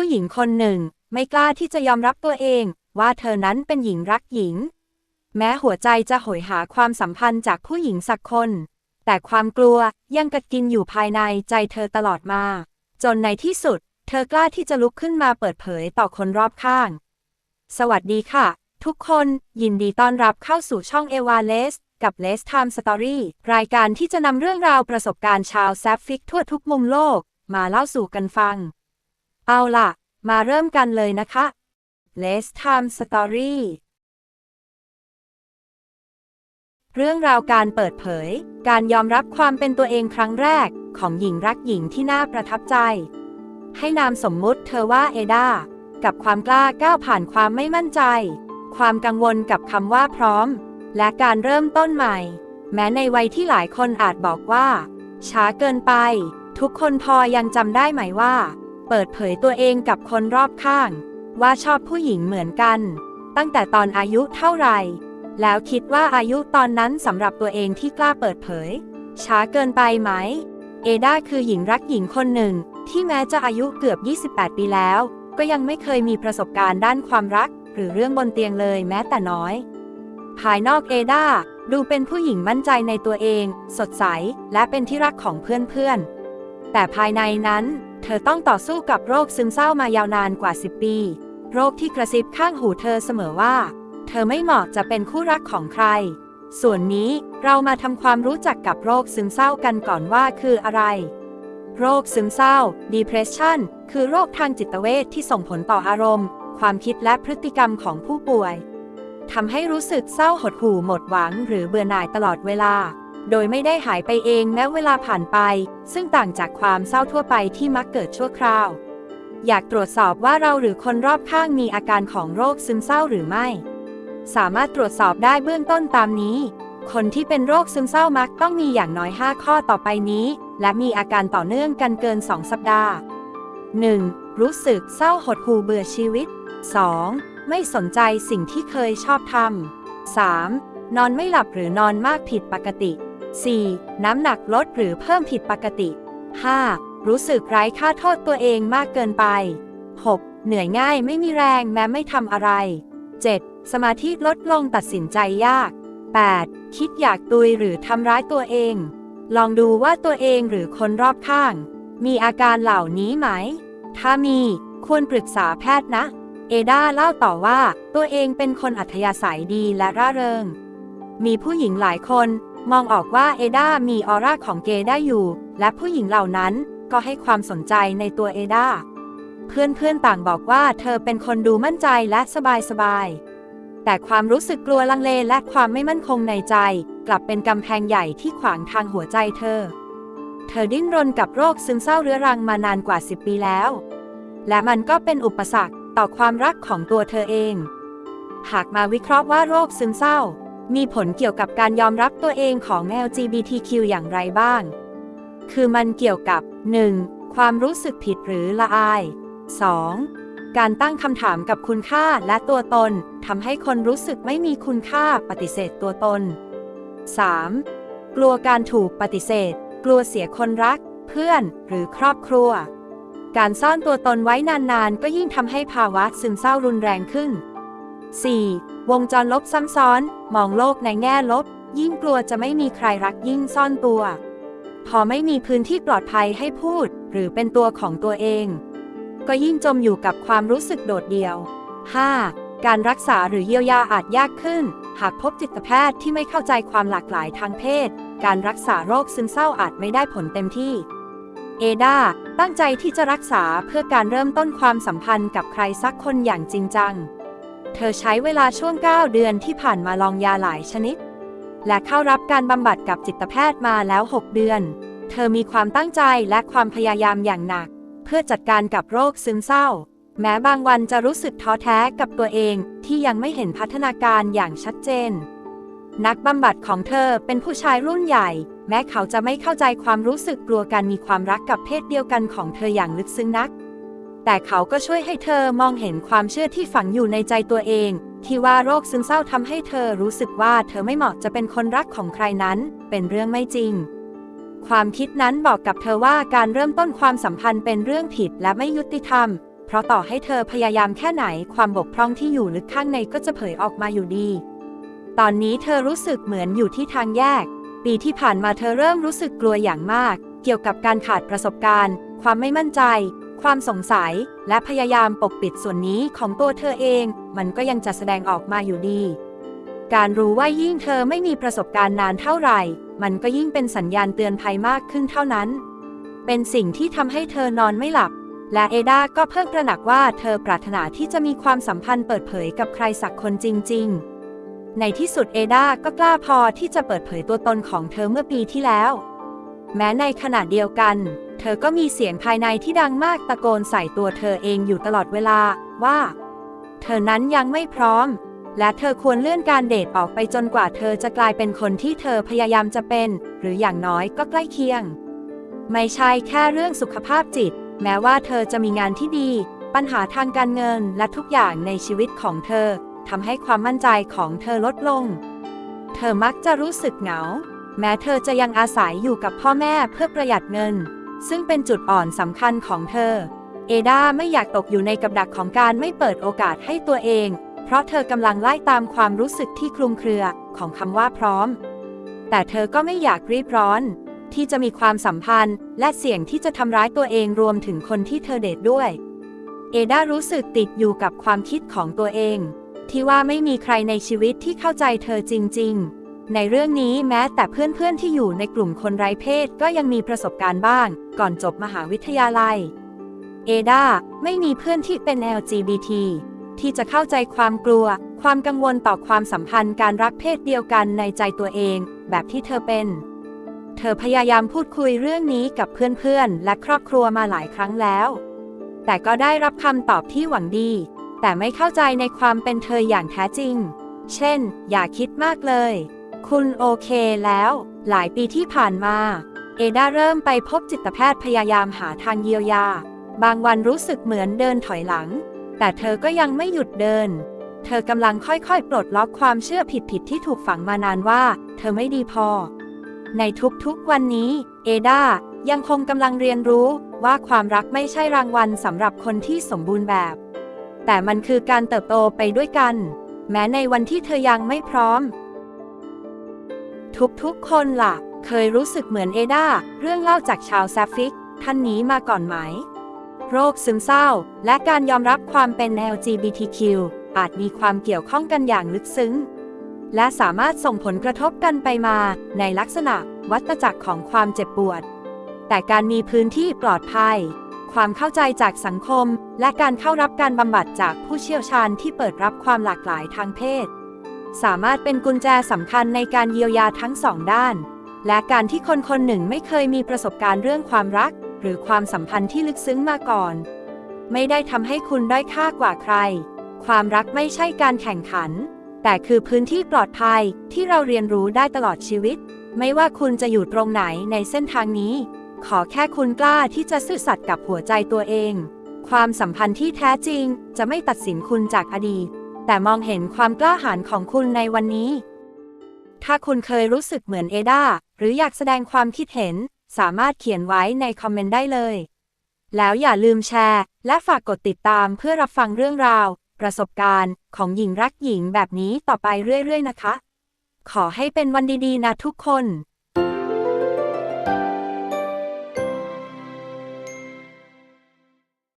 ผู้หญิงคนหนึ่ง ไม่กล้าที่จะยอมรับตัวเอง ว่าเธอนั้นเป็นหญิงรักหญิง แม้หัวใจจะโหยหาความสัมพันธ์จากผู้หญิงสักคน แต่ความกลัวยังกัดกินอยู่ภายในใจเธอตลอดมา จนในที่สุด เธอกล้าที่จะลุกขึ้นมาเปิดเผยต่อคนรอบข้าง สวัสดีค่ะ ทุกคนยินดีต้อนรับเข้าสู่ช่องเอวาเลสกับ Less Time Story รายการที่จะนำเรื่องราวประสบการณ์ชาวแซฟฟิกทั่วทุกมุมโลก มาเล่าสู่กันฟัง เอาล่ะ มาเริ่มกันเลยนะคะ Less Time Story เรื่องราวการเปิดเผย การยอมรับความเป็นตัวเองครั้งแรกของหญิงรักหญิงที่น่าประทับใจ ให้นามสมมุติเธอว่าเอดากับความกล้าก้าวผ่านความไม่มั่นใจ ความกังวลกับคำว่าพร้อม และการเริ่มต้นใหม่ แม้ในวัยที่หลายคนอาจบอกว่า ช้าเกินไป ทุกคนพอยังจำได้ไหมว่า เปิดเผยตัวเองกับคนรอบข้าง ว่าชอบผู้หญิงเหมือนกัน ตั้งแต่ตอนอายุเท่าไหร่ แล้วคิดว่าอายุตอนนั้นสำหรับตัวเองที่กล้าเปิดเผย ช้าเกินไปไหม เอดาคือหญิงรักหญิงคนหนึ่ง ที่แม้จะอายุเกือบ 28 ปีแล้ว ก็ยังไม่เคยมีประสบการณ์ด้านความรัก หรือเรื่องบนเตียงเลยแม้แต่น้อย ภายนอกเอดาดูเป็นผู้หญิงมั่นใจในตัวเอง สดใส และเป็นที่รักของเพื่อนๆ แต่ภายในนั้น เธอต้องต่อสู้กับโรคซึมเศร้ามายาวนานกว่า 10 ปี โรคที่กระซิบข้างหูเธอเสมอว่า เธอไม่เหมาะจะเป็นคู่รักของใคร ส่วนนี้เรามาทำความรู้จักกับโรคซึมเศร้ากันก่อนว่าคืออะไร โรคซึมเศร้า depression คือโรคทางจิตเวชที่ส่งผลต่ออารมณ์ ความคิดและพฤติกรรมของผู้ป่วยทำให้รู้สึกเศร้าหดหู่หมดหวังหรือเบื่อหน่ายตลอดเวลา โดยไม่ได้หายไปเองแม้เวลาผ่านไป ซึ่งต่างจากความเศร้าทั่วไปที่มักเกิดชั่วคราว อยากตรวจสอบว่าเราหรือคนรอบข้างมีอาการของโรคซึมเศร้าหรือไม่ สามารถตรวจสอบได้เบื้องต้นตามนี้ คนที่เป็นโรคซึมเศร้ามักต้องมีอย่างน้อย 5 ข้อต่อไปนี้ และมีอาการต่อเนื่องกันเกิน 2 สัปดาห์ 1. รู้สึกเศร้าหดหู่เบื่อชีวิต 2. ไม่สนใจสิ่งที่เคยชอบทำ 3. นอนไม่หลับหรือนอนมากผิดปกติ 4. น้ำหนักลดหรือเพิ่มผิดปกติ 5. รู้สึกไร้ค่าโทษตัวเองมากเกินไป 6. เหนื่อยง่ายไม่มีแรงแม้ไม่ทำอะไร 7. สมาธิลดลงตัดสินใจยาก 8. คิดอยากตุยหรือทำร้ายตัวเอง ลองดูว่าตัวเองหรือคนรอบข้าง มีอาการเหล่านี้ไหม ถ้ามีควรปรึกษาแพทย์นะ เอดาเล่าต่อว่าตัวเองเป็นคนอัธยาศัยดีและร่าเริง มีผู้หญิงหลายคน มองออกว่าเอดามีออร่าของเกย์ได้อยู่ และผู้หญิงเหล่านั้นก็ให้ความสนใจในตัวเอดาเพื่อนๆต่างบอกว่าเธอเป็นคนดูมั่นใจและสบายๆ แต่ความรู้สึกกลัวลังเลและความไม่มั่นคงในใจ กลับเป็นกำแพงใหญ่ที่ขวางทางหัวใจเธอ เธอดิ้นรนกับโรคซึมเศร้าเรื้อรังมานานกว่า 10 ปีแล้ว และมันก็เป็นอุปสรรคต่อความรักของตัวเธอเอง หากมาวิเคราะห์ว่าโรคซึมเศร้า มีผลเกี่ยวกับการยอมรับตัวเองของ LGBTQ อย่างไรบ้าง คือมันเกี่ยวกับ 1. ความรู้สึกผิดหรือละอาย 2. การตั้งคำถามกับคุณค่าและตัวตนทำให้คนรู้สึกไม่มีคุณค่าปฏิเสธตัวตน 3. กลัวการถูกปฏิเสธ กลัวเสียคนรัก เพื่อนหรือครอบครัว การซ่อนตัวตนไว้นานๆ ก็ยิ่งทำให้ภาวะซึมเศร้ารุนแรงขึ้น 4. วงจรลบซ้ำซ้อน มองโลกในแง่ลบ ยิ่งกลัวจะไม่มีใครรักยิ่งซ่อนตัว พอไม่มีพื้นที่ปลอดภัยให้พูด หรือเป็นตัวของตัวเอง ก็ยิ่งจมอยู่กับความรู้สึกโดดเดี่ยว 5. การรักษาหรือเยียวยาอาจยากขึ้น หากพบจิตแพทย์ที่ไม่เข้าใจความหลากหลายทางเพศ การรักษาโรคซึมเศร้าอาจไม่ได้ผลเต็มที่ เอดาตั้งใจที่จะรักษาเพื่อการเริ่มต้นความสัมพันธ์กับใครสักคนอย่างจริงจัง เธอใช้เวลาช่วง 9 เดือนที่ผ่านมาลองยาหลายชนิด และเข้ารับการบำบัดกับจิตแพทย์มาแล้ว 6 เดือน เธอมีความตั้งใจและความพยายามอย่างหนัก เพื่อจัดการกับโรคซึมเศร้า แม้บางวันจะรู้สึกท้อแท้กับตัวเองที่ยังไม่เห็นพัฒนาการอย่างชัดเจน นักบำบัดของเธอเป็นผู้ชายรุ่นใหญ่ แม้เขาจะไม่เข้าใจความรู้สึกกลัวการมีความรักกับเพศเดียวกันของเธออย่างลึกซึ้งนัก แต่เขาก็ช่วยให้เธอมองเห็นความเชื่อที่ฝังอยู่ในใจตัวเอง ที่ว่าโรคซึมเศร้าทำให้เธอรู้สึกว่าเธอไม่เหมาะจะเป็นคนรักของใครนั้น เป็นเรื่องไม่จริง ความคิดนั้นบอกกับเธอว่าการเริ่มต้นความสัมพันธ์เป็นเรื่องผิดและไม่ยุติธรรม เพราะต่อให้เธอพยายามแค่ไหนความบกพร่องที่อยู่ลึกข้างในก็จะเผยออกมาอยู่ดี ตอนนี้เธอรู้สึกเหมือนอยู่ที่ทางแยก ปีที่ผ่านมาเธอเริ่มรู้สึกกลัวอย่างมาก เกี่ยวกับการขาดประสบการณ์ ความไม่มั่นใจ ความสงสัยและพยายามปกปิดส่วนนี้ของตัวเธอเอง มันก็ยังจะแสดงออกมาอยู่ดี การรู้ว่ายิ่งเธอไม่มีประสบการณ์นานเท่าไหร่ มันก็ยิ่งเป็นสัญญาณเตือนภัยมากขึ้นเท่านั้น เป็นสิ่งที่ทำให้เธอนอนไม่หลับ และเอดาก็เพิ่งตระหนักว่าเธอปรารถนาที่จะมีความสัมพันธ์เปิดเผยกับใครสักคนจริง ๆ ในที่สุดเอดาก็กล้าพอที่จะเปิดเผยตัวตนของเธอเมื่อปีที่แล้ว แม้ในขณะเดียวกัน เธอก็มีเสียงภายในที่ดังมากตะโกนใส่ตัวเธอเองอยู่ตลอดเวลาว่า เธอนั้นยังไม่พร้อม และเธอควรเลื่อนการเดทออกไปจนกว่าเธอจะกลายเป็นคนที่เธอพยายามจะเป็น หรืออย่างน้อยก็ใกล้เคียง ไม่ใช่แค่เรื่องสุขภาพจิต แม้ว่าเธอจะมีงานที่ดี ปัญหาทางการเงินและทุกอย่างในชีวิตของเธอทำให้ความมั่นใจของเธอลดลง เธอมักจะรู้สึกเหงา แม้เธอจะยังอาศัยอยู่กับพ่อแม่เพื่อประหยัดเงิน ซึ่งเป็นจุดอ่อนสำคัญของเธอ เอดาไม่อยากตกอยู่ในกับดักของการไม่เปิดโอกาสให้ตัวเอง เพราะเธอกำลังไล่ตามความรู้สึกที่คลุมเครือของคำว่าพร้อม แต่เธอก็ไม่อยากรีบร้อน ที่จะมีความสัมพันธ์ และเสี่ยงที่จะทำร้ายตัวเองรวมถึงคนที่เธอเดทด้วย เอดารู้สึกติดอยู่กับความคิดของตัวเอง ที่ว่าไม่มีใครในชีวิตที่เข้าใจเธอจริง ๆ ในเรื่องนี้แม้แต่เพื่อนๆที่อยู่ในกลุ่มคนไร้เพศก็ยังมีประสบการณ์บ้าง ก่อนจบมหาวิทยาลัย เอดาไม่มีเพื่อนที่เป็น LGBT ที่จะเข้าใจความกลัว ความกังวลต่อความสัมพันธ์การรักเพศเดียวกันในใจตัวเอง แบบที่เธอเป็น เธอพยายามพูดคุยเรื่องนี้กับเพื่อนๆ และครอบครัวมาหลายครั้งแล้ว แต่ก็ได้รับคำตอบที่หวังดี แต่ไม่เข้าใจในความเป็นเธออย่างแท้จริง เช่น อย่าคิดมากเลย คุณโอเคแล้ว หลายปีที่ผ่านมา เอดาเริ่มไปพบจิตแพทย์พยายามหาทางเยียวยา บางวันรู้สึกเหมือนเดินถอยหลัง แต่เธอก็ยังไม่หยุดเดิน เธอกำลังค่อยๆ ปลดล็อกความเชื่อผิดๆที่ถูกฝังมานานว่า เธอไม่ดีพอ ในทุกๆวันนี้ เอดายังคงกำลังเรียนรู้ว่าความรักไม่ใช่รางวัลสำหรับคนที่สมบูรณ์แบบ แต่มันคือการเติบโตไปด้วยกัน แม้ในวันที่เธอยังไม่พร้อม ทุกๆ คนล่ะ เคยรู้สึกเหมือนเอดาเรื่องเล่าจากชาวแซฟฟิก ท่านนี้มาก่อนไหม โรคซึมเศร้า และการยอมรับความเป็น LGBTQ อาจมีความเกี่ยวข้องกันอย่างลึกซึ้ง และสามารถส่งผลกระทบกันไปมาในลักษณะวัฏจักรของความเจ็บปวด แต่การมีพื้นที่ปลอดภัย ความเข้าใจจากสังคม และการเข้ารับการบำบัดจากผู้เชี่ยวชาญที่เปิดรับความหลากหลายทางเพศ สามารถเป็นกุญแจสำคัญในการเยียวยาทั้งสองด้าน และการที่คนคนหนึ่งไม่เคยมีประสบการณ์เรื่องความรัก หรือความสัมพันธ์ที่ลึกซึ้งมาก่อน ไม่ได้ทำให้คุณด้อยค่ากว่าใคร ความรักไม่ใช่การแข่งขัน แต่คือพื้นที่ปลอดภัยที่เราเรียนรู้ได้ตลอดชีวิต ไม่ว่าคุณจะอยู่ตรงไหนในเส้นทางนี้ ขอแค่คุณกล้าที่จะซื่อสัตย์กับหัวใจตัวเอง ความสัมพันธ์ที่แท้จริงจะไม่ตัดสินคุณจากอดีต แต่มองเห็นความกล้าหาญของคุณในวันนี้ ถ้าคุณเคยรู้สึกเหมือนเอดาหรืออยากแสดงความคิดเห็น สามารถเขียนไว้ในคอมเมนต์ได้เลย แล้วอย่าลืมแชร์ และฝากกดติดตามเพื่อรับฟังเรื่องราว ประสบการณ์ ของหญิงรักหญิงแบบนี้ต่อไปเรื่อยๆนะคะ ขอให้เป็นวันดีๆนะทุกคน